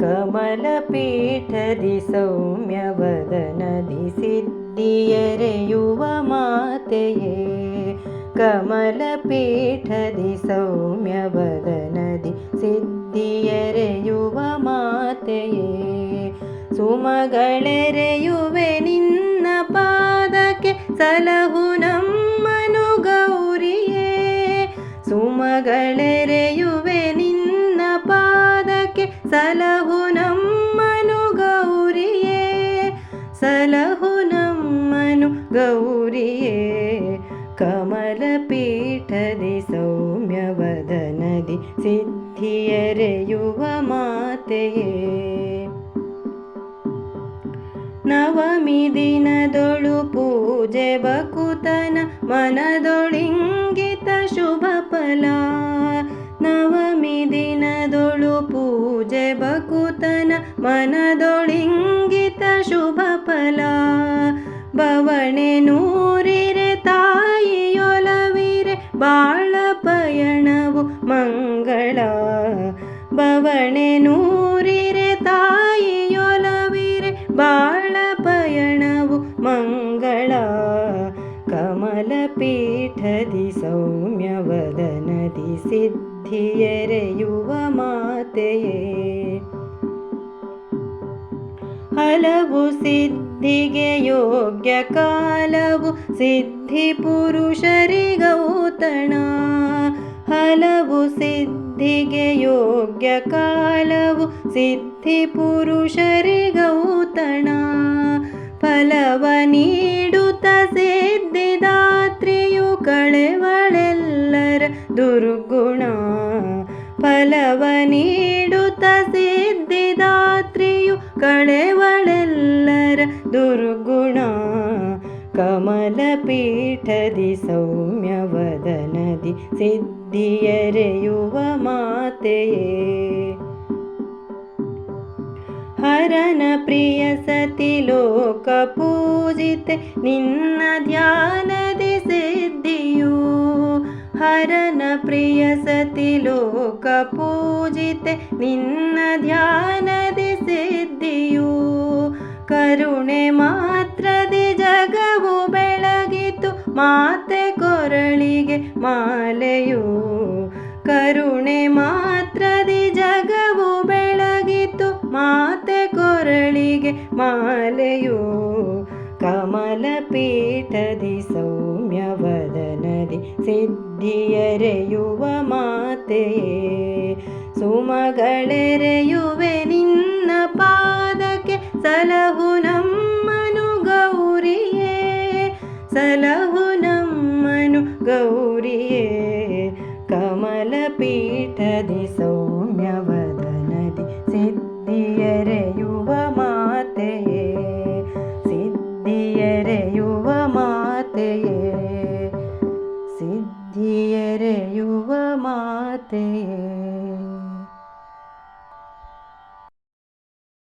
ಕಮಲಪೀಠದಿ ಸೌಮ್ಯವದನದಿ ಸಿದ್ಧಿಯರೆಯುವ ಮಾತೆಯೇ ಕಮಲಪೀಠದಿ ಸೌಮ್ಯವದನದಿ ಸಿದ್ಧಿಯರೆಯುವ ಮಾತೆಯೇ ಸುಮಗಳೆರೆಯುವೆ ನಿನ್ನ ಪಾದಕ್ಕೆ ಸಲಹು ನಮ್ಮನು ಗೌರಿಯೇ ಸುಮಗಳೆರೆಯುವೆ ಸಲಹು ನಮ್ಮನು ಗೌರಿಯೇ, ಸಲಹು ನಮ್ಮನು ಗೌರಿಯೇ. ಕಮಲ ಪೀಠದಿ ಸೌಮ್ಯವದನದಿ ಸಿದ್ಧಿಯರೆಯುವ ಮಾತೆಯೇ. ನವಮಿ ದಿನದೊಳು ಪೂಜೆ ಬಕುತನ ಮನದೊಳಿಂಗಿತ ಶುಭ ಮನದೊಳಿಂಗಿತ ಶುಭ ಫಲ ಬವಣೆ ನೂರಿರೆ, ತಾಯಿಯೊಲವಿರೆ, ಬಾಳ ಪಯಣವು ಮಂಗಳ. ಬವಣೆ ನೂರಿರೆ, ತಾಯಿಯೊಲವಿರೆ, ಬಾಳ ಪಯಣವು ಮಂಗಳ. ಕಮಲ ಪೀಠದಿ ಸೌಮ್ಯವದನದಿ ಸಿದ್ಧಿಯರೆಯುವ ಮಾತೆಯೇ. ಹಲವು ಸಿದ್ಧಿಗೆ ಯೋಗ್ಯ ಕಾಲವು, ಸಿದ್ಧಿ ಪುರುಷರಿಗೌತಣ ಹಲವು ಸಿದ್ಧಿಗೆ ಯೋಗ್ಯ ಕಾಲವು, ಸಿದ್ಧಿ ಪುರುಷರಿಗೌತಣ ಫಲವ ನೀಡುತ್ತ ಸಿದ್ಧಿದಾತ್ರಿಯು ಕಳೆವಳೆಲ್ಲರ ದುರ್ಗುಣ. ಫಲವ ನೀಡುತ್ತ ಸಿದ್ಧಿದಾತ್ರಿಯು ಕಳೆವಳೆಲ್ಲರ ದುರ್ಗುಣ ಕಮಲಪೀಠದಿ ಸೌಮ್ಯವದನದಿ ಸಿದ್ಧಿಯರೆಯುವ ಮಾತೆಯೇ ಹರನ ಪ್ರಿಯ ಸತಿ ಲೋಕ ಪೂಜಿತೆ ನಿನ್ನ ಧ್ಯಾನದಿ ಸಿದ್ಧಿಯು ಹರನ ಪ್ರಿಯ ಸತಿ ಲೋಕ ಪೂಜಿತೆ ನಿನ್ನ ಧ್ಯಾನದಿ ಸಿದ್ಧಿಯು ಕರುಣೆ ಮಾತ್ರದಿ ಜಗವು ಬೆಳಗಿತು, ಮಾತೆ ಕೊರಳಿಗೆ ಮಾಲೆಯು. ಕರುಣೆ ಮಾತ್ರದಿ ಜಗವು ಬೆಳಗಿತು, ಮಾತೆ ಕೊರಳಿಗೆ ಮಾಲೆಯು. ಕಮಲಪೀಠದಿ ಸೌಮ್ಯವದನದಿ ಸಿದ್ಧಿಯರೆಯುವ ಮಾತೆಯೇ. ಸುಮಗಳೆರೆಯು सलहुनं मनु गौरिये सलहुनं मनु गौरिये कमलपीठदि सौम्यवदनति सिद्धियर युव माते सिद्धिर युव माते सिद्धिर